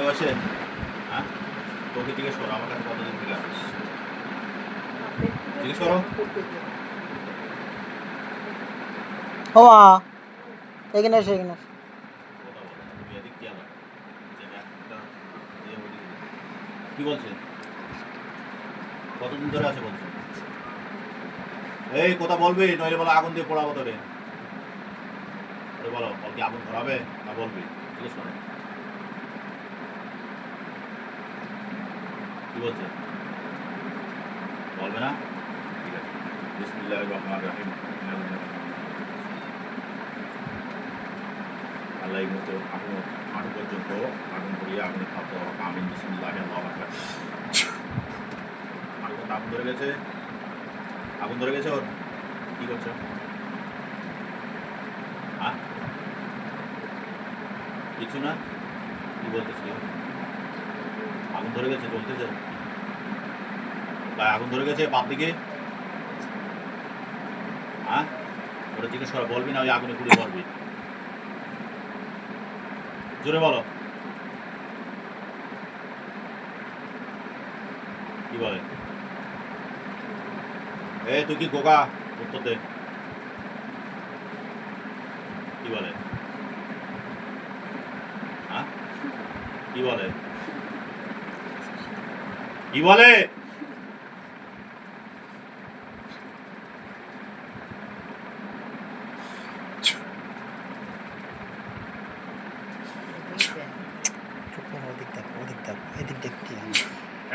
বসে হ্যাঁ? তোকে জিজ্ঞেস করো আমার কাছে কতদিন থেকে আসিস? জিজ্ঞেস করো। ও মা এখানে বলো কি কতদিন ধরে আছে এই কথা বলবি নইলে বলো আগুন দিয়ে পোড়াবো তোরে। বল কি আগুন ধরাবে না বলবি? জিজ্ঞেস করো কি বলছে? বলবে না? ঠিক আছে। বিসমিল্লাহির রহমানির রহিম। আল্লাহ মতো আগুন আগুন পর্যন্ত, আগুন করিয়ে আগুনে খাদ্য আমিন। বিসমিল্লাহ আগুন আগুন ধরে গেছে? আগুন ধরে গেছে ওর? কি করছ? হ্যাঁ কিছু না? কি বলতেছি? ধরে গেছে বলতেছে গায়ে আগুন ধরে গেছে বাপ দিকে হ্যাঁ? ওরা জিজ্ঞেস করা, বলবি না ওই আগুনে পুড়ে মরবি? জোরে বলো। কি বলে? এ, তুই কি গোগা? উত্তর দে। কি বলে? হ্যাঁ? কি বলে? কি বলে? করো ওদিক দেখো এদিক দেখতে হবে।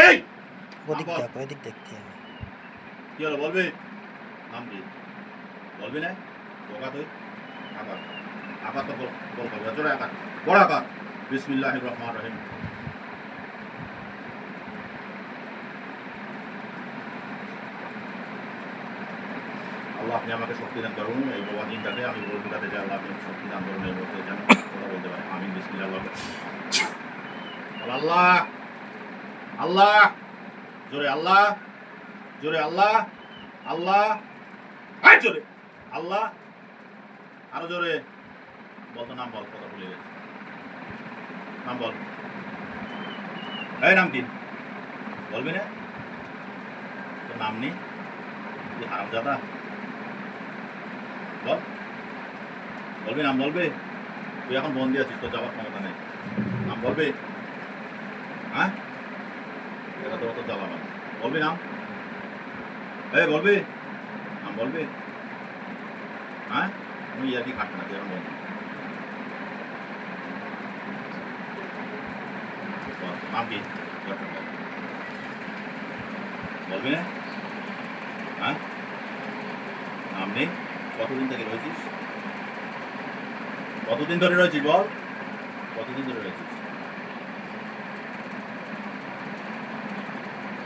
এই! ওদিক দেখো এদিক দেখতে হবে। কি হলো বলবি? নাম কি? বলবি না? তুই তো বল বল আকার বড় আকার বিসমিল্লাহির রহমান রহিম। আল্লাহ আপনি আমাকে শক্তি দান করুন, এই বাবা দিনটাতে আমি বলবুটাতে যে আল্লাহ আপনি শক্তি দান করুন, এই মধ্যে যেন কথা বলতে পারে। আমি বিসমিল্লাহ, আল্লাহ আল্লাহ আল্লাহ, জোরে আল্লাহ জোরে আল্লাহ আল্লাহ আয় জোরে, আল্লাহ, আরও জোরে, বল তো নাম বল, কথা ভুলে গেছি। নাম বল। এই নাম কি? বলবি না? তোর নাম নেই? তুই হারাম জাদা বল। বলবি নাম বলবে? তুই এখন বন্দি আছিস তোর যাওয়ার ক্ষমতা নেই। নাম বলবে? হ্যাঁ? এটা তো অত জ্বালাবা বলবি নাম? এই বলবি? নাম বলবি? হ্যাঁ? তুমি ইয়ার কি না তুই এখন বল, নাম কি? না হ্যাঁ? নাম নেই? কতদিন থেকে রয়েছিস? কতদিন ধরে রয়েছিস বল? কতদিন ধরে রয়েছিস?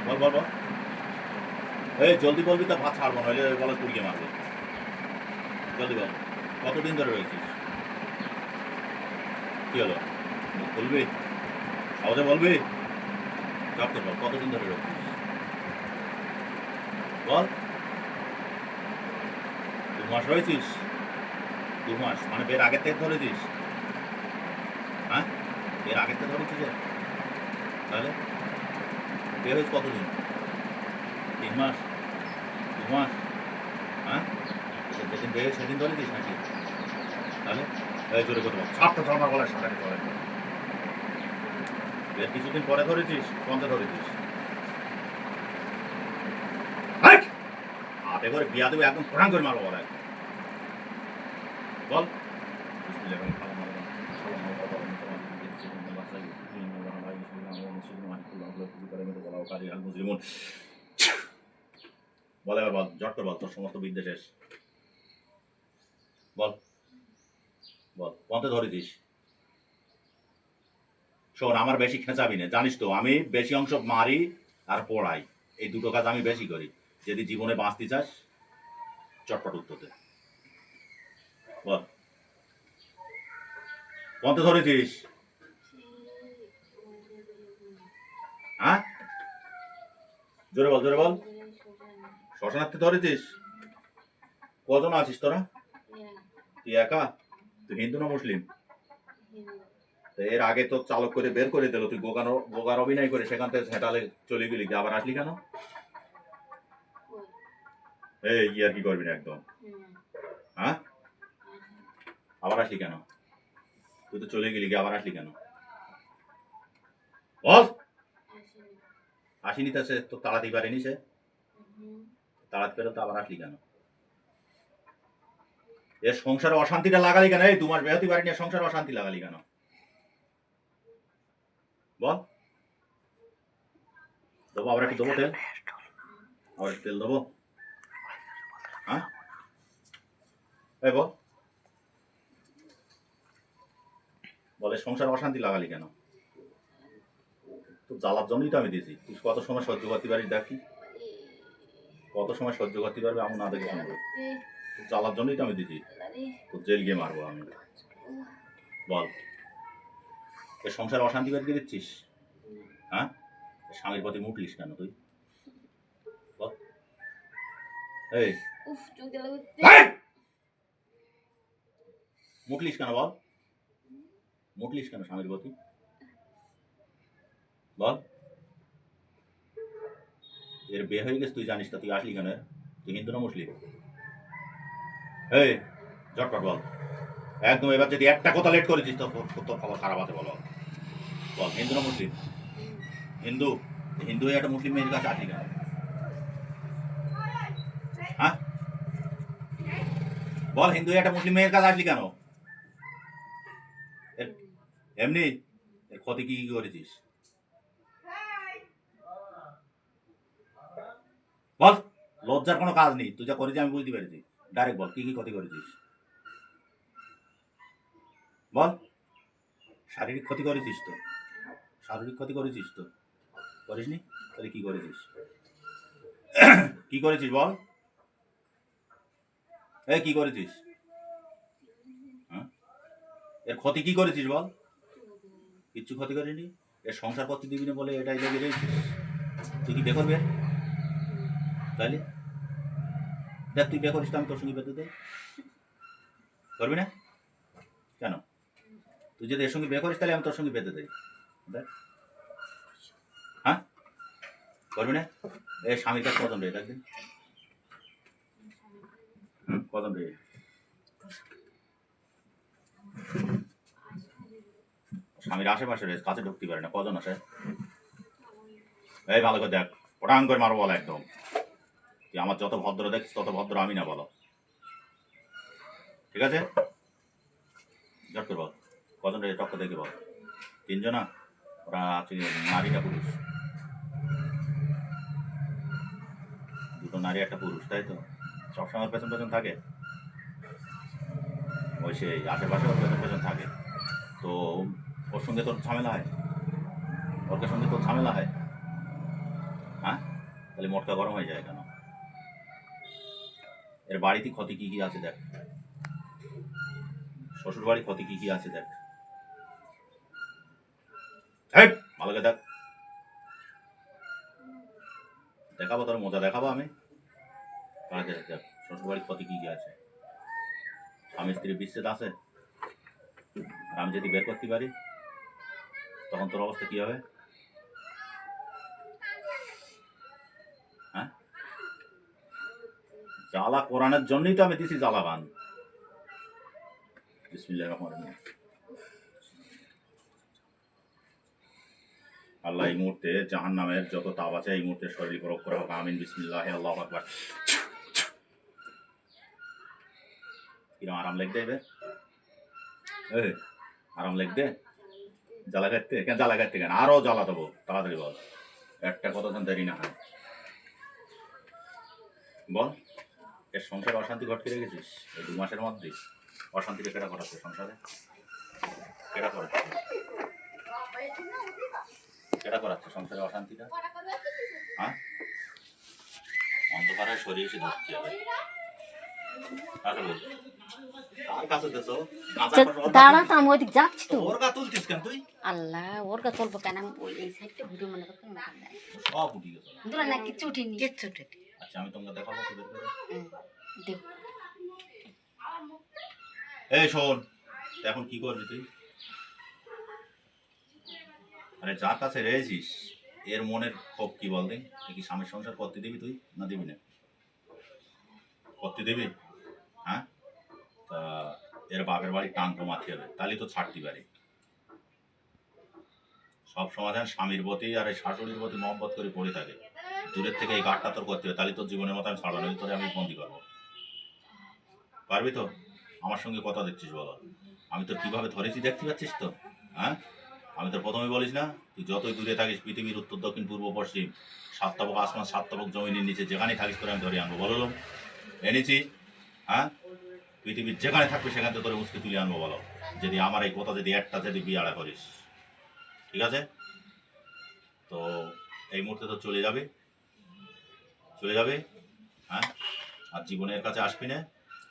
বল বল বল। এই, জলদি বলবি তা, ভাত ছাড়বো, নইলে বলে কুড়িয়ে মারবে। জলদি বল, কতদিন ধরে রয়েছিস? কি হলো? খুলবি আওয়াজে বলবি? চাপ বল, কতদিন ধরে রয়েছিস? বল। মাস রয়েছিস? দু মাস মানে বের আগের থেকে ধরেছিস? হ্যাঁ? এর আগের থেকে ধরেছিস? তাহলে? বের হয়েছে কতদিন? তিন মাস। দু মাস হ্যাঁ যেদিন বের হয়েছে সেদিন ধরেছিস নাকি? তাহলে? এই জোরে কথা বল। সাতটা ছমার গলায় সাঁতারি করে। বের কিছুদিন পরে ধরেছিস? কমতে ধরেছিস! হাতে করে বিয়া দেবো একদম প্রধান করে মারবো বলে বল বিসমিল্লাহির রহমানির রহিম। বল এবার বল বল তোর সমস্ত বিদ্যা শেষ বল বল শোন আমার বেশি খেঁচাবি না জানিস তো আমি বেশি অংশ মারি আর পড়াই এই দুটো কাজ আমি বেশি করি যদি জীবনে বাঁচতে চাস চটপট উত্তরতে বল পন্থে ধরেছিস হ্যাঁ জোরে বল জোরে বল। শ্মশানার্থে ধরেছিস? কজন আছিস তোরা? তুই একা? তুই হিন্দু না মুসলিম? এর আগে তো চালক করে বের করে দিল, তুই বোকানো বোকার অভিনয় করে সেখান থেকে হেঁটালে চলে গেলি আবার আসলি কেন? এই ইয়ার কি করবি না একদম? হ্যাঁ? আবার আসলি কেন? তুই তো চলে গেলি আবার আসলি কেন? বল! আসিনি তা সে তো তাড়াতে পারেনি সে। তাড়াতে পেরে তো আবার আসলি কেন? এর সংসারে অশান্তিটা লাগালি কেন? এই তোমার বেহতি বাড়ি নিয়ে সংসারে অশান্তি লাগালি কেন? বল। দেবো আবার একটু দেবো তেল। আবার তেল দেবো। হ্যাঁ? এই বল। বলে সংসার অশান্তি লাগালি কেন? তো জ্বালার জন্যই তো আমি দিয়েছি। তুই কত সময় সহ্য করতে পারিস দেখি কত সময় সহ্য করতে পারবে আমি না দেখে শুনব তো জ্বালার জন্যই তো আমি দিয়েছি। তো জেল গিয়ে মারবো আমি। বল। এ সংসার অশান্তি বাদ দিচ্ছিস? হ্যাঁ? স্বামীর প্রতি মুটলিস কেন তুই? বল। এই! মুটলিস কেন বল? মুটলিস কেন স্বামীর প্রতি বল। এর বিয়ে হয়ে গেছে, তুই জানিস তা তুই আসলি কেন? তুই হিন্দু না মুসলিম? এই ঝটপট বল। একদম এবার যদি একটা কথা লেট করেছিস তো তোর খবর খারাপ আছে, বলো, বল। হিন্দু না মুসলিম? হিন্দু। হিন্দু হয়ে একটা মুসলিম মেয়ের কাছে আসলি কেন? হ্যাঁ? বল, হিন্দু একটা মুসলিম মেয়ের কাছে আসলি কেন? এমনি? ক্ষতি কি করেছিস? বল। লজ্জার কোনো কাজ নেই। তুই যা করেছিস, আমি বুঝতে পেরেছি। ডাইরেক্ট বল, কি কি ক্ষতি করেছিস? বল। শারীরিক ক্ষতি করেছিস তো? শারীরিক ক্ষতি করেছিস তো? করিসনি? তাহলে কি করেছিস? কি করেছিস বল? এ, কি করেছিস? হ্যাঁ? এর ক্ষতি কি করেছিস বল? কিচ্ছু ক্ষতি করিনি? এর সংসার করতে দিবি না বলে এটাই লেগে রয়েছিস তুই কি বে করবে তাহলে? দেখ, তুই বে করিস আমি তোর সঙ্গে বেঁধে দেয় করবি না? কেন? তুই যদি এর সঙ্গে বে করিস, তাহলে আমি তোর সঙ্গে বেঁধে দেয় দেখ। হ্যাঁ? করবি না? এ স্বামীর কাছে কদম রে দেখবেন কজন রে। স্বামীর আশেপাশে রে কাছে ঢুকতে পারে না কজন আসে এই ভালো করে দেখ ওটাং করে মারো বলো একদম। তুই আমার যত ভদ্র দেখছিস তত ভদ্র আমি না, বলো। ঠিক আছে? ঝট করে বল। কজন রে টক্ক দেখে বল। তিনজনা ওরা আছে নারী না পুরুষ। দুটো নারী, একটা পুরুষ, তাই তো? সবসময় পেছন পেছন থাকে? ওই সেই আশেপাশে ওর পেছন পেছন থাকে। তো ওর সঙ্গে তোর ঝামেলা হয়? ওর সঙ্গে তোর ঝামেলা হয়? হ্যাঁ? তাহলে মোটকা গরম হয়ে যায় কেন? এর বাড়িতে ক্ষতি কি কি আছে দেখ। শ্বশুর বাড়ি ক্ষতি কি কি আছে দেখ। করে দেখ। দেখাবো তোর, মজা দেখাবো আমি। তাহলে দেখ শ্বশুর বাড়ির ক্ষতি কি কি আছে। স্বামী স্ত্রী বিচ্ছেদ আছে। আমি যদি বের করতে পারি, তখন তোর অবস্থা কি হবে? জ্বালা কোরআনের জন্যই তো আমি দিছি জ্বালা বান বিসমিল্লাহ আল্লাহ এই মুহূর্তে জাহান নামের যত তাপ আছে এই মুহূর্তে শরীর প্রয়োগ করা হোক। আমিন বিসমিল্লাহ আল্লাহ আকবার। কিরম আরাম লাগবে এবার। এই, আরাম লাগবে জ্বালা কাটতে কেন জ্বালা কাটতে কেন? আরও জ্বালা দেবো। তাড়াতাড়ি বল। একটা কতক্ষণ দেরি না হয়। বল। এর সংসারে অশান্তি ঘটকে রেখেছিস এই দু মাসের মধ্যে অশান্তিটা কেটা ঘটাচ্ছে সংসারে? কেটা করাচ্ছে কেটা করাচ্ছে সংসারে অশান্তিটা? হ্যাঁ? অন্ধকারে সরিয়ে এসে ধরতে হবে কাকে বল কার কাছে দেছো গাঁজা খাওয়ার দাঁড়া তো আমি ওইদিক যাচ্ছি তো। ওর গা তুলছিস কেন তুই? আল্লাহ ওর কাছে চলবো কেন? আমি ওই এই সাইডটা ঘুরে মনে করতে সব দূরে না কিচ্ছু উঠিনি কিচ্ছু উঠিনি। আচ্ছা আমি তোমাকে দেখাবো তোদের এই শোন তো এখন কি করবি তুই? আরে যার কাছে রয়েছিস এর মনের ক্ষোভ কি বল তুই কি স্বামীর সংসার করতে দিবি তুই না দিবি না? করতে দিবি? হ্যাঁ? তা এর বাপের বাড়ি টান কমাতে হবে তাহলে তো ছাড়তে পারি সব সমাধান স্বামীর প্রতি আর এই শাশুড়ির প্রতি মহব্বত করে পড়ে থাকে। দূরের থেকে এই গাঢ়টা তোর করতে হবে, তাহলে তোর জীবনের মতো আমি ছাড়বো না তোরে আমি বন্দি করব। পারবি তো? আমার সঙ্গে কথা দিচ্ছিস বলো। আমি তোর কীভাবে ধরেছি দেখতে পাচ্ছিস তো? হ্যাঁ? আমি তোর প্রথমে বলিস না, তুই যতই দূরে থাকিস, পৃথিবীর উত্তর, দক্ষিণ, পূর্ব, পশ্চিম সাত তাবক আসমান সাত তাবক জমিনের নিচে, যেখানেই থাকিস তোরে আমি ধরে আনব। বলো এনেছি হ্যাঁ? পৃথিবীর যেখানে থাকবে, সেখান থেকে তোরে মুসকে তুলে আনব, বলো। যদি আমার এই কথা, যদি একটা, যদি বিয়াড়া করিস। ঠিক আছে? তো এই মুহূর্তে তো চলে যাবে। চলে যাবে হ্যাঁ? আর জীবনের কাছে আসবি না।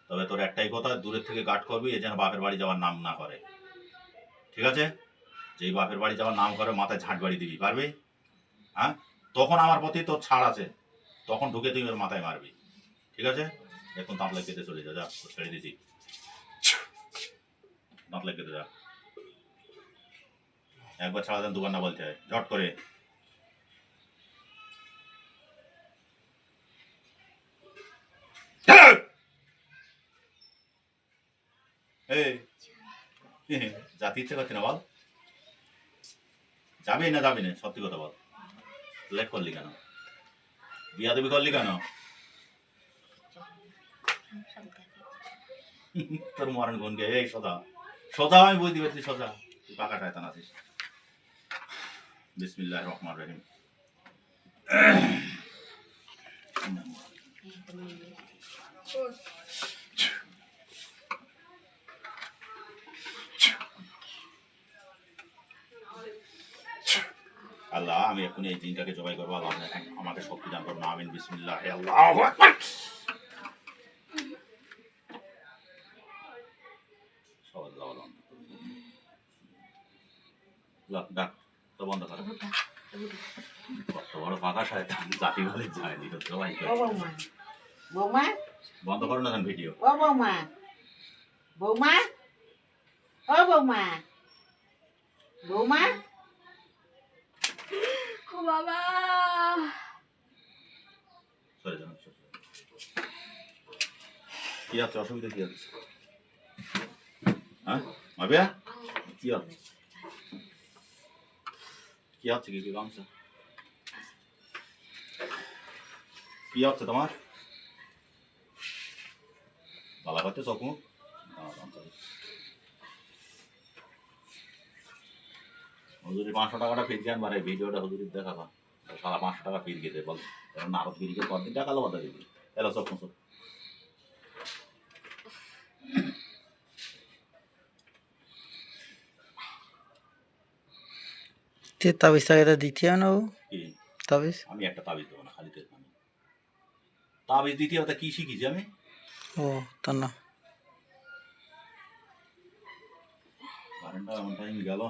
তবে তোর একটাই কথা, দূরের থেকে গার্ড করবি, এ যেন বাপের বাড়ি যাওয়ার নাম না করে। ঠিক আছে? যেই বাপের বাড়ি যাওয়ার নাম করে, মাথায় ঝাঁট বাড়ি দিবি, পারবি? হ্যাঁ? তখন আমার প্রতি তোর ছাড় আছে। তখন ঢুকে তুই ওর মাথায় মারবি। ঠিক আছে? এখন দাঁতলা কেটে চলে যা যা, ছেড়ে দিছি। দাঁতলা কেটে যা। একবার ছাড়া দেন দোকান না বলতে হয়। ঝট করে। এই যাতে ইচ্ছে করছে না বল? যাবি না যাবি না সত্যি কথা বল। লেট করলি কেন? বিয়া দেবী করলি কেন? তোর মরণ গুণ গে এই সোজা। সোজা আমি বুঝতে পারছি সোজা। তুই পাকা শয়তান আছিস। বিসমিল্লাহ রহমান রহিম। আল্লাহ আমি এখন এই দিনটাকে জবাই করব। আল্লাহ আমাকে শক্তি দান করুন। আমিন বিসমিল্লাহ আল্লাহ। ডাক তো বন্ধ কর। কত বড় পাকা শয়তান জাতি বলে যায়নি তো জবাই করে। বন্ধ করো না ভিডিও ও বৌমা। বৌমা? ও বৌমা। বৌমা? ও বাবা। সরে যান। কি আছে? অসুবিধা কি আছে? হ্যাঁ? মাবিয়া? কি আছে? কি আছে? কি কি গামছা কি হচ্ছে তোমার? বালা করতে চকু হুজুরি পাঁচশো টাকাটা ফির জ্ঞান বাড়ে ভিডিওটা হুজুরির দেখাবা। সারা পাঁচশো টাকা ফির গেছে বল। কারণ নারদ গিরিকে কদিন টাকা বাধা দিবি এলো চক চক তে তাবিজ টাকা দিতে না ও? কি? তাবিজ? আমি একটা তাবিজ দেবো না খালি তেল তাবিজ দ্বিতীয় কি শিখিছি আমি? ও তা না। টাইম গেল।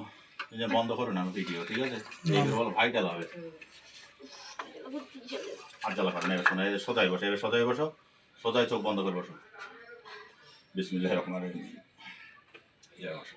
বন্ধ করো না ভিডিও ঠিক আছে? বলো ভাইটাল হবে। আর জ্বালা করে না এবার শোনা এবার সোজাই বসো এবার সোজাই বসো সোজাই চোখ বন্ধ করে বসো। বিসমিল্লাহ রহিম। ইয়া বসো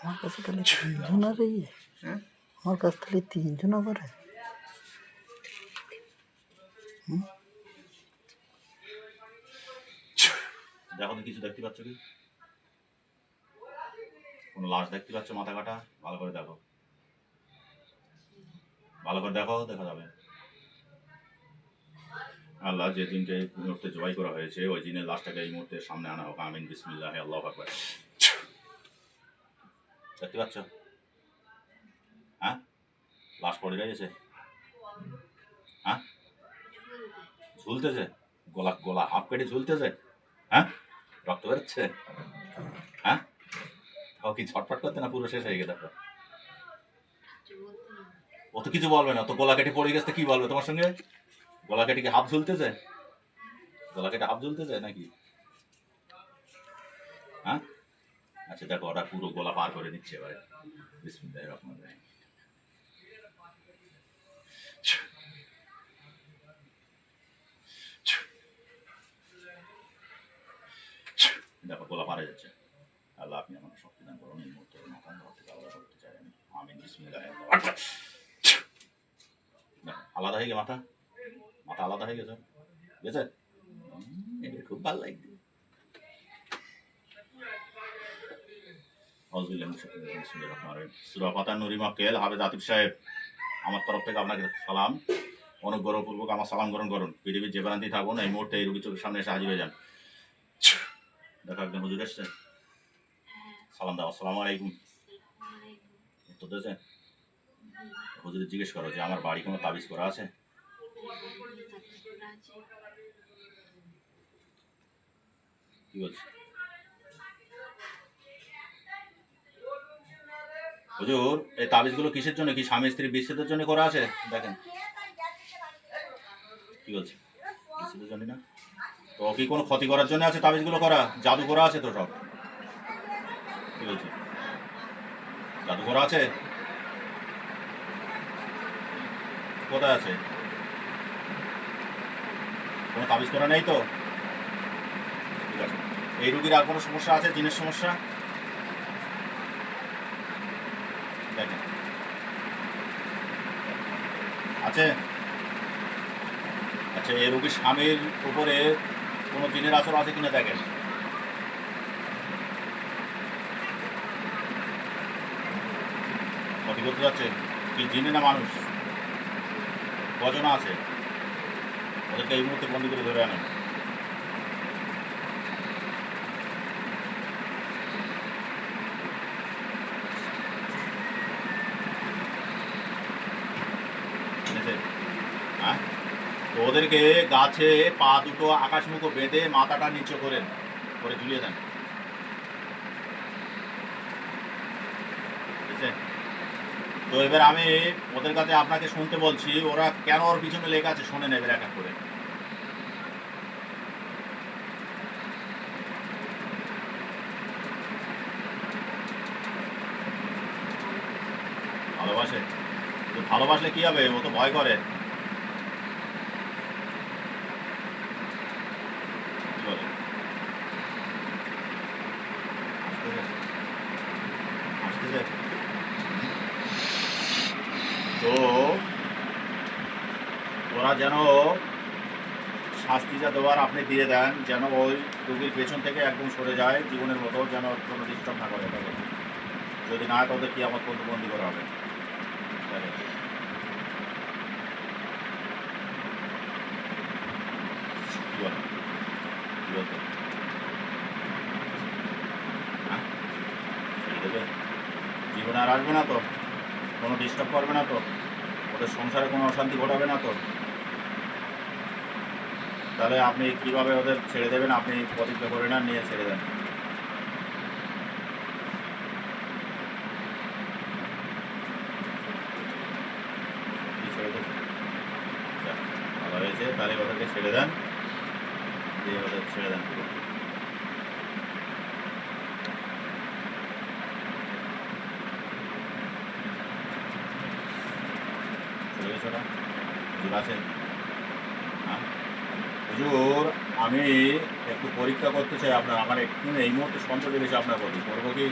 আমার কাছে তাহলে তিনজন আর এই আমার কাছে তাহলে তিনজন আবার দেখো তো কিছু দেখতে পাচ্ছ কি? কোনো লাশ দেখতে পাচ্ছ মাথা কাটা? ভালো করে দেখো। ভালো করে দেখো দেখা যাবে। আল্লাহ যে দিনকে এই মুহূর্তে জবাই করা হয়েছে ওই দিনের লাশটাকে এই মুহূর্তে সামনে আনা হোক। আমিন বিসমিল্লাহ আল্লাহ আকবার। দেখতে পাচ্ছ? হ্যাঁ? লাশ পড়ে রয়েছে। হ্যাঁ? ঝুলতেছে। গলা গলা হাফ কেটে ঝুলতেছে। হ্যাঁ? রক্ত বেরোচ্ছে। হ্যাঁ? ও কি ছটফট করতে না পুরো শেষ হয়ে গেছে, দেখো। ও তো কিছু বলবে না তো গলা কেটে পড়ে গেছে কি বলবে তোমার সঙ্গে? গলা কেটে কি হাফ ঝুলতেছে? গলা কেটে হাফ ঝুলতেছে নাকি? হ্যাঁ? আচ্ছা দেখো, ওরা পুরো গলা পার করে নিচ্ছে এবারে। বিসমিল্লাহির রহিম। দেখো, গোলা পারে যাচ্ছে। আল্লাহ, আপনি আমাকে শক্তি দান করুন, এই মুহূর্তে আলাদা করতে চাই আমি। বিসমিল্লাহ আলাদা হয়ে গেছে মাথা? মাথা আলাদা হয়ে গেছে? গেছে? খুব ভালো লাগছে। সুরাপাতা নুরিমা কেল হাবেদ আতিফ সাহেব, আমার তরফ থেকে আপনাকে সালাম, অনুগ্রহপূর্বক আমার সালাম গ্রহণ করুন। পৃথিবীর যে প্রান্তি থাকুন, এই মুহূর্তে এই রুগী চোখের সামনে এসে হাজির হয়ে যান। দেখো একজন হুজুর এসছে সালাম দাও, আসসালামু আলাইকুম। উত্তর দিয়েছেন? হুজুর জিজ্ঞেস করো যে আমার বাড়ি কোনো তাবিজ করা আছে? কি বলছে? হুজুর, এই তাবিজগুলো কিসের জন্য? কি স্বামী স্ত্রী বিচ্ছেদের জন্য করা আছে? দেখেন। কি বলছে? বিচ্ছেদের জন্য না? তো কি কোনো ক্ষতি করার জন্য আছে তাবিজগুলো করা? জাদু করা আছে তো সব? কি বলছে? জাদু করা আছে? কোথায় আছে? কোনো তাবিজ করা নেই তো? ঠিক আছে। এই রুগীর আর কোনো সমস্যা আছে? জিনের সমস্যা দেখেন আছে। আচ্ছা এ রোগীর স্বামীর উপরে কোনো দিনের আসর আছে কিনা দেখেন। ক্ষতি করতে যাচ্ছে কি জিনে না মানুষ? কজন আছে? ওদেরকে এই মুহূর্তে বন্দি করে ধরে আনেন বুঝেছেন? হ্যাঁ তো ওদেরকে গাছে পা দুটো, আকাশমুখো বেঁধে মাথাটা নিচে করেন করে ঝুলিয়ে দেন। তো এবার আমি ওদের কাছে আপনাকে শুনতে বলছি, ওরা কেন ওর পিছনে লেখা আছে শুনে নেবে এক এক করে। ভালোবাসে? ভালোবাসলে কি হবে? ও তো ভয় করে কি বলে আসতেছে? আসতেছে? তো ওরা যেন শাস্তিটা দেওয়ার আপনি দিয়ে দেন, যেন ওই রুগীর পেছন থেকে একদম সরে যায়, জীবনের মতো যেন কোনো ডিস্টার্ব না করে তাদের। যদি না তাদের কি আমার বন্দি করা হবে? হ্যাঁ? জীবনে আর আসবে না তো? কোনো ডিস্টার্ব করবে না তো? ওদের সংসারে কোনো অশান্তি ঘটাবে না তো? তাহলে আপনি কীভাবে ওদের ছেড়ে দেবেন? আপনি প্রতিজ্ঞা করে না নিয়ে ছেড়ে দেন? হয়েছে। তাহলে ওদেরকে ছেড়ে দেন। দিয়ে ওদের ছেড়ে দেন। পুরো চলে গেছে ওরা হুজুর আছেন হ্যাঁ হুজুর আমি একটু পরীক্ষা করতে চাই আপনার, আমার একটু এই মুহূর্তে সন্তোষ লেগেছে আপনার প্রতি। করব কি?